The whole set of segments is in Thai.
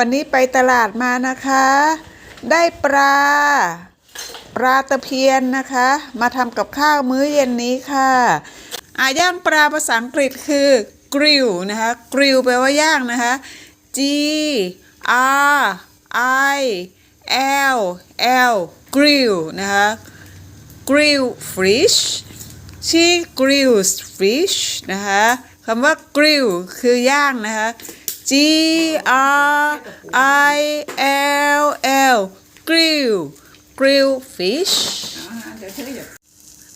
วันนี้ไปตลาดมานะคะ ได้ปลา ปลาตะเพียนนะคะ มาทำกับข้าวมื้อเย็นนี้ค่ะอาย่างปลาภาษาอังกฤษคือกริลนะคะกริลแปลว่าย่างนะคะ G R I L L grill นะคะ grill fish she grills fish นะคะคำว่า grill คือย่างนะคะ G R I L L grill grill fish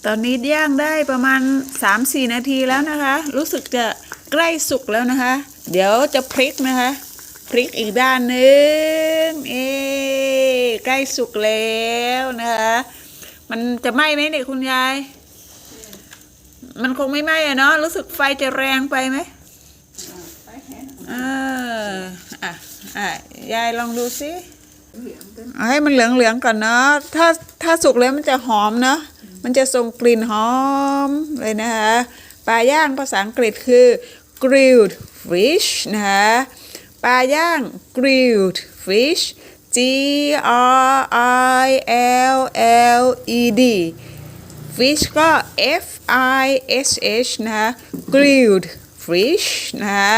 ตอนนี้ย่างได้ประมาณ 3-4 นาทีแล้วนะคะ รู้สึกจะใกล้สุกแล้วนะคะ เดี๋ยวจะพลิกนะคะ พลิกอีกด้านหนึ่งเอ๊ะใกล้สุกแล้วนะคะ มันจะไหม้ไหมเนี่ยคุณยาย มันคงไม่ไหม้อะเนาะรู้สึกไฟจะแรงไปไหมเออ อะอะยายลองดูสิเอาให้มันเหลืองๆก่อนเนาะถ้าถ้าสุกแล้วมันจะหอมเนาะมันจะส่งกลิ่นหอมเลยนะคะปลาย่างภาษาอังกฤษคือ grilled fish นะคะปลาย่าง grilled fish G R I L L E D fish ก็ F I S H นะคะ grilled fish นะคะ